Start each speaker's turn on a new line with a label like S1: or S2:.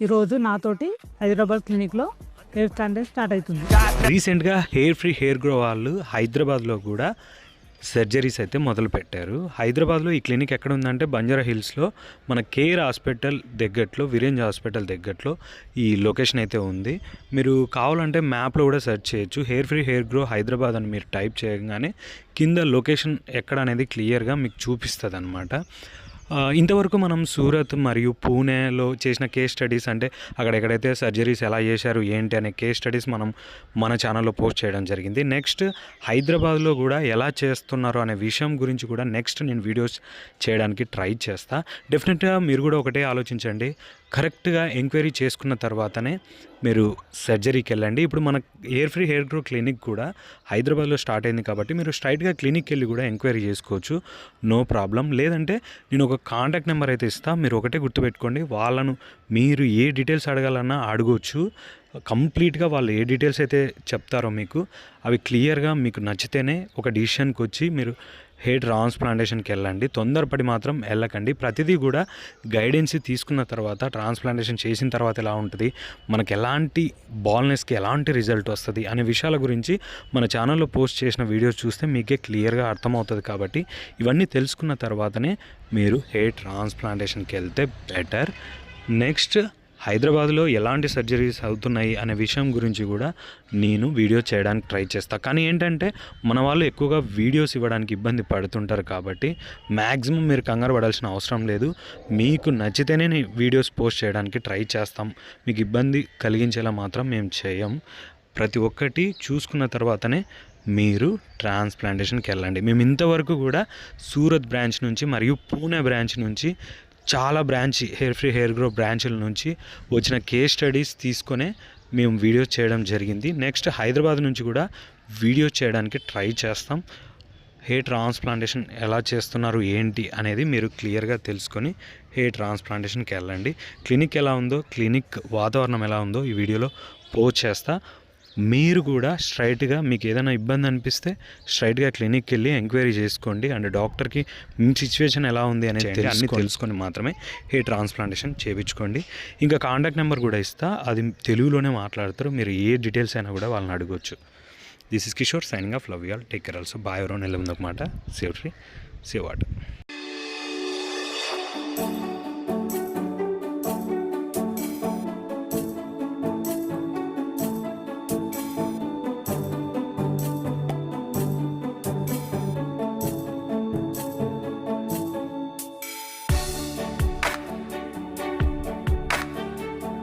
S1: ఈరోజు నాతోటి హైదరాబాద్ క్లినిక్లో హెయిర్ స్టాండర్డ్ స్టార్ట్ అవుతుంది.
S2: రీసెంట్గా హెయిర్ ఫ్రీ హెయిర్ గ్రో వాళ్ళు హైదరాబాద్లో కూడా సర్జరీస్ అయితే మొదలు పెట్టారు హైదరాబాద్లో ఈ క్లినిక్ ఎక్కడ ఉందంటే బంజారా హిల్స్లో మన కేర్ హాస్పిటల్ దగ్గరలో విరేంజ్ హాస్పిటల్ దగ్గరలో ఈ లొకేషన్ అయితే ఉంది. మీరు కావాలంటే మ్యాప్లో కూడా సెర్చ్ చేయొచ్చు. Hair free hair grow Hyderabad అని మీరు టైప్ చేయగానే కింద లొకేషన్ ఎక్కడ అనేది క్లియర్గా మీకు చూపిస్తుంది అనమాట ఇంతవరకు మనం సూరత్ మరియు పూణేలో చేసిన కేస్ స్టడీస్ అంటే అక్కడ ఎక్కడైతే సర్జరీస్ ఎలా చేశారు ఏంటి అనే కేస్ స్టడీస్ మనం మన ఛానల్లో పోస్ట్ చేయడం జరిగింది. నెక్స్ట్ హైదరాబాద్లో కూడా ఎలా చేస్తున్నారు అనే విషయం గురించి కూడా నెక్స్ట్ నేను వీడియోస్ చేయడానికి ట్రై చేస్తా. డెఫినెట్గా మీరు కూడా ఒకటే ఆలోచించండి. కరెక్ట్గా ఎంక్వైరీ చేసుకున్న తర్వాతనే మీరు సర్జరీకి వెళ్ళండి ఇప్పుడు మన hair free hair grow clinic కూడా హైదరాబాద్లో స్టార్ట్ అయింది కాబట్టి మీరు స్ట్రైట్గా క్లినిక్కి వెళ్ళి కూడా ఎంక్వైరీ చేసుకోవచ్చు. No problem. లేదంటే నేను ఒక కాంటాక్ట్ నెంబర్ అయితే ఇస్తా. మీరు ఒకటే గుర్తుపెట్టుకోండి. వాళ్ళను మీరు ఏ డీటెయిల్స్ అడగాలన్నా అడగవచ్చు కంప్లీట్గా వాళ్ళు ఏ డీటెయిల్స్ అయితే చెప్తారో మీకు అవి క్లియర్గా మీకు నచ్చితేనే ఒక డిసిషన్కి వచ్చి మీరు హెయిర్ ట్రాన్స్ప్లాంటేషన్కి వెళ్ళండి. తొందరపడి మాత్రం వెళ్ళకండి. ప్రతిదీ కూడా గైడెన్స్ తీసుకున్న తర్వాత ట్రాన్స్ప్లాంటేషన్ చేసిన తర్వాత ఎలా ఉంటుంది? మనకు ఎలాంటి బాల్నెస్కి ఎలాంటి రిజల్ట్ వస్తుంది? అనే విషయాల గురించి మన ఛానల్లో పోస్ట్ చేసిన వీడియోస్ చూస్తే మీకే క్లియర్గా అర్థమవుతుంది కాబట్టి ఇవన్నీ తెలుసుకున్న తర్వాతనే మీరు హెయిర్ ట్రాన్స్ప్లాంటేషన్కి వెళ్తే బెటర్. నెక్స్ట్ హైదరాబాద్లో ఎలాంటి సర్జరీస్ అవుతున్నాయి అనే విషయం గురించి కూడా నేను వీడియో చేయడానికి ట్రై చేస్తాను కానీ ఏంటంటే మన వాళ్ళు ఎక్కువగా వీడియోస్ ఇవ్వడానికి ఇబ్బంది పడుతుంటారు కాబట్టి మ్యాక్సిమం మీరు కంగారు పడాల్సిన అవసరం లేదు. మీకు నచ్చితేనే నేను వీడియోస్ పోస్ట్ చేయడానికి ట్రై చేస్తాం. మీకు ఇబ్బంది కలిగించేలా మాత్రం మేము చేయం. ప్రతి ఒక్కటి చూసుకున్న తర్వాతనే మీరు ట్రాన్స్ప్లాంటేషన్కి వెళ్ళండి. మేము ఇంతవరకు కూడా సూరత్ బ్రాంచ్ నుంచి మరియు పూణే బ్రాంచ్ నుంచి చాలా branch hair free hair grow బ్రాంచ్ల నుంచి వచ్చిన కేస్ స్టడీస్ తీసుకొనే మేము వీడియో చేయడం జరిగింది. నెక్స్ట్ హైదరాబాద్ నుంచి కూడా వీడియో చేయడానికి ట్రై చేస్తాం. హెయిర్ ట్రాన్స్ప్లాంటేషన్ ఎలా చేస్తున్నారు ఏంటి అనేది మీరు క్లియర్గా తెలుసుకొని హెయిర్ ట్రాన్స్ప్లాంటేషన్కి వెళ్ళండి. క్లినిక్ ఎలా ఉందో క్లినిక్ వాతావరణం ఎలా ఉందో ఈ వీడియోలో పోస్ట్ చేస్తా. మీరు కూడా స్ట్రైట్గా మీకు ఏదైనా ఇబ్బంది అనిపిస్తే స్ట్రైట్గా క్లినిక్కి వెళ్ళి ఎంక్వైరీ చేసుకోండి. అండ్ డాక్టర్కి మీ సిచ్యువేషన్ ఎలా ఉంది అనేది అన్ని తెలుసుకొని మాత్రమే హెయిర్ ట్రాన్స్ప్లాంటేషన్ చేయించుకోండి. ఇంకా కాంటాక్ట్ నెంబర్ కూడా ఇస్తా. అది తెలుగులోనే మాట్లాడతారు. మీరు ఏ డీటెయిల్స్ అయినా కూడా వాళ్ళని అడగొచ్చు. This is Kishore signing off love y'all take care also bye ఎవరో నెల ఉందన్నమాట సేవ్ ఫ్రీ సేవ్ వాటర్